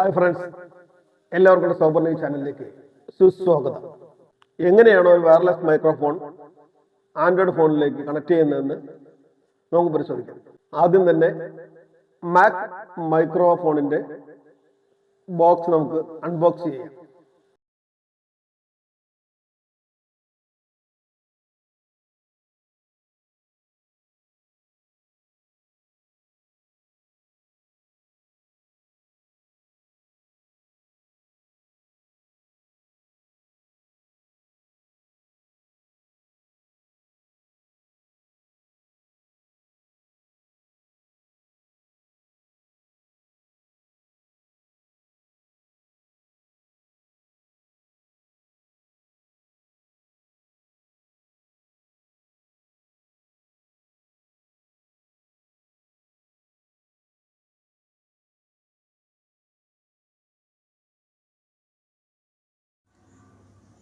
Hi friends എല്ലാവർക്കും super new ചാനലിലേക്ക് സുസ്വാഗതം. എങ്ങനെയാണ് ഒരു വയർലെസ് മൈക്രോഫോൺ ആൻഡ്രോയിഡ് ഫോണിലേക്ക് കണക്ട് ചെയ്യുന്നതെന്ന് നമുക്ക് പരിശോധിക്കാം. ആദ്യം തന്നെ മാക് മൈക്രോഫോണിന്റെ ബോക്സ് നമുക്ക് അൺബോക്സ് ചെയ്യാം.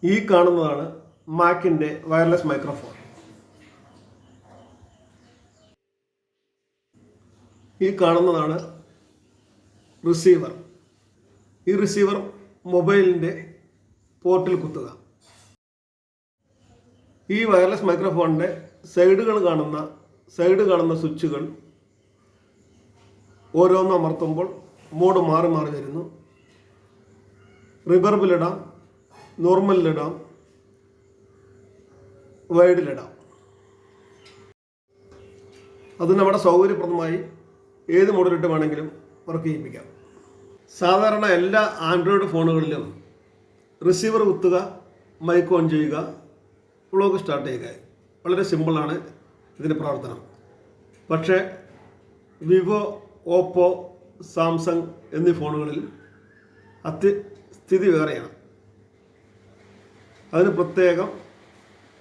ഈ കാണുന്നതാണ് മാക്കിന്റെ വയർലെസ് മൈക്രോഫോൺ ഈ കാണുന്നതാണ് റിസീവർ ഈ റിസീവർ മൊബൈലിന്റെ പോർട്ടിൽ കുത്തുക. ഈ വയർലെസ് മൈക്രോഫോണിന്റെ സൈഡുകൾ കാണുന്ന സൈഡ് കാണുന്ന സ്വിച്ചുകൾ ഓരോന്നും അമർത്തുമ്പോൾ മോഡ് മാറി മാറി വരുന്നു. റിബർബിലിടാം നോർമലിലിടാം വൈഡിലിടാം അത് നമ്മുടെ സൗകര്യപ്രദമായി ഏത് മോഡലിട്ട് വേണമെങ്കിലും വർക്ക് ചെയ്യിപ്പിക്കാം. സാധാരണ എല്ലാ ആൻഡ്രോയിഡ് ഫോണുകളിലും റിസീവർ കുത്തുക മൈക്ക് ഓൺ ചെയ്യുക വ്ളോഗ് സ്റ്റാർട്ട് ചെയ്യുക. വളരെ സിമ്പിളാണ് ഇതിന്റെ പ്രവർത്തനം. പക്ഷേ വിവോ ഓപ്പോ സാംസങ് എന്നീ ഫോണുകളിൽ അത്യ സ്ഥിതി വേറെയാണ്. അതിന് പ്രത്യേകം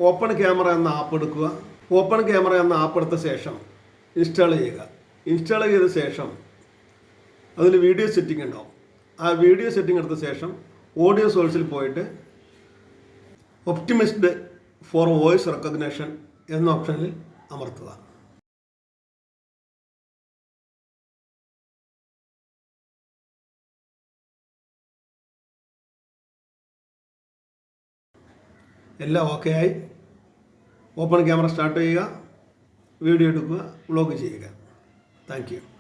ഓപ്പൺ ക്യാമറ എന്ന ആപ്പ് എടുക്കുക. ഓപ്പൺ ക്യാമറ എന്ന ആപ്പ് എടുത്ത ശേഷം ഇൻസ്റ്റാൾ ചെയ്യുക. ഇൻസ്റ്റാൾ ചെയ്ത ശേഷം അതിൽ വീഡിയോ സെറ്റിംഗ് ഉണ്ടാവും. ആ വീഡിയോ സെറ്റിംഗ് എടുത്ത ശേഷം ഓഡിയോ സോഴ്സിൽ പോയിട്ട് ഒപ്റ്റിമിസ്ഡ് ഫോർ വോയിസ് റെക്കഗ്നേഷൻ എന്ന ഓപ്ഷനിൽ അമർത്തുക. എല്ലാം ഓക്കെ ആയി. ഓപ്പൺ ക്യാമറ സ്റ്റാർട്ട് ചെയ്യുക. വീഡിയോ എടുക്കുക. വ്ളോഗ് ചെയ്യുക. താങ്ക്